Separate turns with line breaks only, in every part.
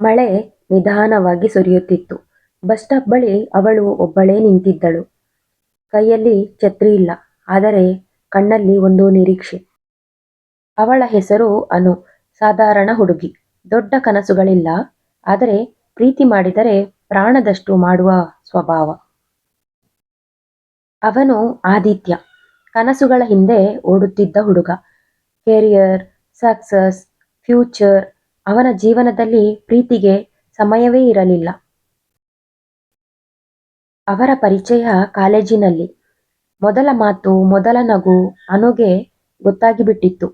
ಮಳೆ ನಿಧಾನವಾಗಿ ಸುರಿಯುತ್ತಿತ್ತು. Bus stop ಬಳಿ ಅವಳು ಒಬ್ಬಳೇ ನಿಂತಿದ್ದಳು. ಕೈಯಲ್ಲಿ ಛತ್ರಿ ಇಲ್ಲ. ಆದರೆ ಕಣ್ಣಲ್ಲಿ ಒಂದು ನಿರೀಕ್ಷೆ. ಅವಳ ಹೆಸರು ಅನು. ಸಾಧಾರಣ ಹುಡುಗಿ. ದೊಡ್ಡ ಕನಸುಗಳಿಲ್ಲ. ಆದರೆ ಪ್ರೀತಿ ಮಾಡಿದರೆ ಪ್ರಾಣದಷ್ಟು ಮಾಡುವ ಸ್ವಭಾವ. ಅವನು ಆದಿತ್ಯ. ಕನಸುಗಳ ಹಿಂದೆ ಓಡುತ್ತಿದ್ದ ಹುಡುಗ. ಕೆರಿಯರ್, ಸಕ್ಸಸ್, ಫ್ಯೂಚರ್ ಅವನ ಜೀವನದಲ್ಲಿ ಪ್ರೀತಿಗೆ ಸಮಯವೇ ಇರಲಿಲ್ಲ. ಅವರ ಪರಿಚಯ ಕಾಲೇಜಿನಲ್ಲಿ. ಮೊದಲ ಮಾತು, ಮೊದಲ ನಗು ಅನುಗೆ ಗೊತ್ತಾಗಿಬಿಟ್ಟಿತ್ತು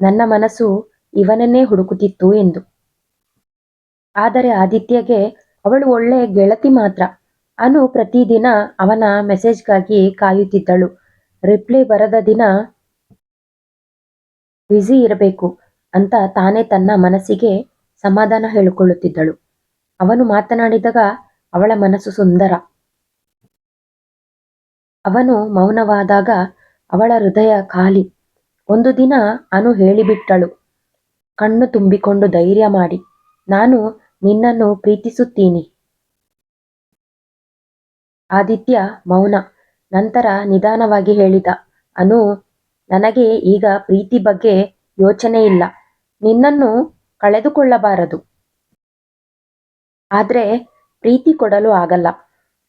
ನನ್ನ ಮನಸ್ಸು ಇವನನ್ನೇ ಹುಡುಕುತ್ತಿತ್ತು ಎಂದು. ಆದರೆ ಆದಿತ್ಯಗೆ ಅವಳು ಒಳ್ಳೆ ಗೆಳತಿ ಮಾತ್ರ. ಅನು ಪ್ರತಿದಿನ ಅವನ ಮೆಸೇಜ್ಗಾಗಿ ಕಾಯುತ್ತಿದ್ದಳು. ರಿಪ್ಲೈ ಬರದ ದಿನ ಬ್ಯುಸಿ ಇರಬೇಕು ಅಂತ ತಾನೇ ತನ್ನ ಮನಸ್ಸಿಗೆ ಸಮಾಧಾನ ಹೇಳಿಕೊಳ್ಳುತ್ತಿದ್ದಳು. ಅವನು ಮಾತನಾಡಿದಾಗ ಅವಳ ಮನಸ್ಸು ಸುಂದರ. ಅವನು ಮೌನವಾದಾಗ ಅವಳ ಹೃದಯ ಖಾಲಿ. ಒಂದು ದಿನ ಅನು ಹೇಳಿಬಿಟ್ಟಳು ಕಣ್ಣು ತುಂಬಿಕೊಂಡು ಧೈರ್ಯ ಮಾಡಿ, ನಾನು ನಿನ್ನನ್ನು ಪ್ರೀತಿಸುತ್ತೀನಿ. ಆದಿತ್ಯ ಮೌನ. ನಂತರ ನಿಧಾನವಾಗಿ ಹೇಳಿದ, ಅನು, ನನಗೆ ಈಗ ಪ್ರೀತಿ ಬಗ್ಗೆ ಯೋಚನೆ ಇಲ್ಲ. ನಿನ್ನನ್ನು ಕಳೆದುಕೊಳ್ಳಬಾರದು. ಆದರೆ ಪ್ರೀತಿ ಕೊಡಲು ಆಗಲ್ಲ.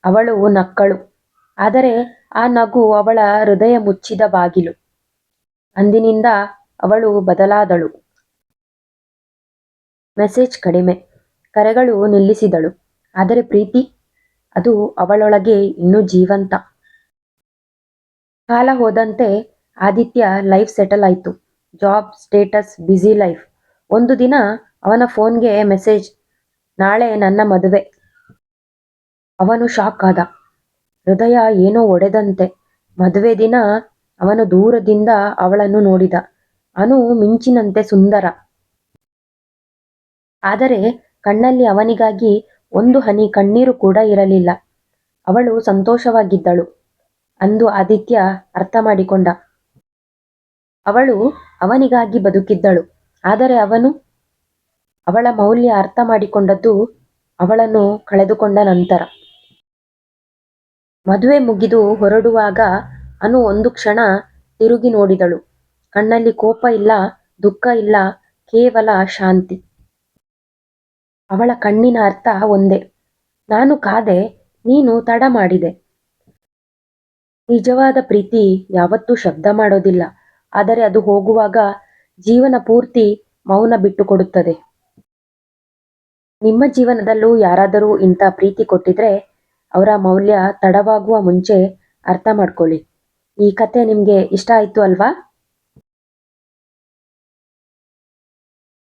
ಅವಳು ನಕ್ಕಳು. ಆದರೆ ಆ ನಗು ಅವಳ ಹೃದಯ ಮುಚ್ಚಿದ ಬಾಗಿಲು. ಅಂದಿನಿಂದ ಅವಳು ಬದಲಾದಳು. ಮೆಸೇಜ್ ಕಡಿಮೆ. ಕರೆಗಳು ನಿಲ್ಲಿಸಿದಳು. ಆದರೆ ಪ್ರೀತಿ? ಅದು ಅವಳೊಳಗೆ ಇನ್ನೂ ಜೀವಂತ. ಕಾಲ ಹೋದಂತೆ ಆದಿತ್ಯ ಲೈಫ್ ಸೆಟಲ್ ಆಯ್ತು. Job, status, busy life. ಒಂದು ದಿನ ಅವನ ಫೋನ್ಗೆ ಮೆಸೇಜ್ ನಾಳೆ ನನ್ನ ಮದುವೆ. ಅವನು ಶಾಕ್ ಆದ. ಹೃದಯ ಏನೋ ಒಡೆದಂತೆ. ಮದುವೆ ದಿನ ಅವನು ದೂರದಿಂದ ಅವಳನ್ನು ನೋಡಿದ. ಅನು ಮಿಂಚಿನಂತೆ ಸುಂದರ. ಆದರೆ ಕಣ್ಣಲ್ಲಿ ಅವನಿಗಾಗಿ ಒಂದು ಹನಿ ಕಣ್ಣೀರು ಕೂಡ ಇರಲಿಲ್ಲ. ಅವಳು ಸಂತೋಷವಾಗಿದ್ದಳು. ಅಂದು ಆದಿತ್ಯ ಅರ್ಥ ಮಾಡಿಕೊಂಡ. ಅವಳು ಅವನಿಗಾಗಿ ಬದುಕಿದ್ದಳು. ಆದರೆ ಅವನು? ಅವಳ ಮೌಲ್ಯ ಅರ್ಥ ಮಾಡಿಕೊಂಡದ್ದು ಅವಳನ್ನು ಕಳೆದುಕೊಂಡ ನಂತರ. ಮದುವೆ ಮುಗಿದು ಹೊರಡುವಾಗ ಅನು ಒಂದು ಕ್ಷಣ ತಿರುಗಿ ನೋಡಿದಳು. ಕಣ್ಣಲ್ಲಿ ಕೋಪ ಇಲ್ಲ, ದುಃಖ ಇಲ್ಲ, ಕೇವಲ ಶಾಂತಿ. ಅವಳ ಕಣ್ಣಿನ ಅರ್ಥ ಒಂದೇ. ನಾನು ಕಾದೆ, ನೀನು ತಡ ಮಾಡಿದೆ. ನಿಜವಾದ ಪ್ರೀತಿ ಯಾವತ್ತೂ ಶಬ್ದ ಮಾಡೋದಿಲ್ಲ. ಆದರೆ ಅದು ಹೋಗುವಾಗ ಜೀವನ ಪೂರ್ತಿ ಮೌನ ಬಿಟ್ಟುಕೊಡುತ್ತದೆ. ನಿಮ್ಮ ಜೀವನದಲ್ಲೂ ಯಾರಾದರೂ ಇಂಥ ಪ್ರೀತಿ ಕೊಟ್ಟಿದ್ರೆ ಅವರ ಮೌಲ್ಯ ತಡವಾಗುವ ಮುಂಚೆ ಅರ್ಥ ಮಾಡ್ಕೊಳ್ಳಿ. ಈ ಕಥೆ ನಿಮಗೆ ಇಷ್ಟ ಆಯ್ತು ಅಲ್ವಾ?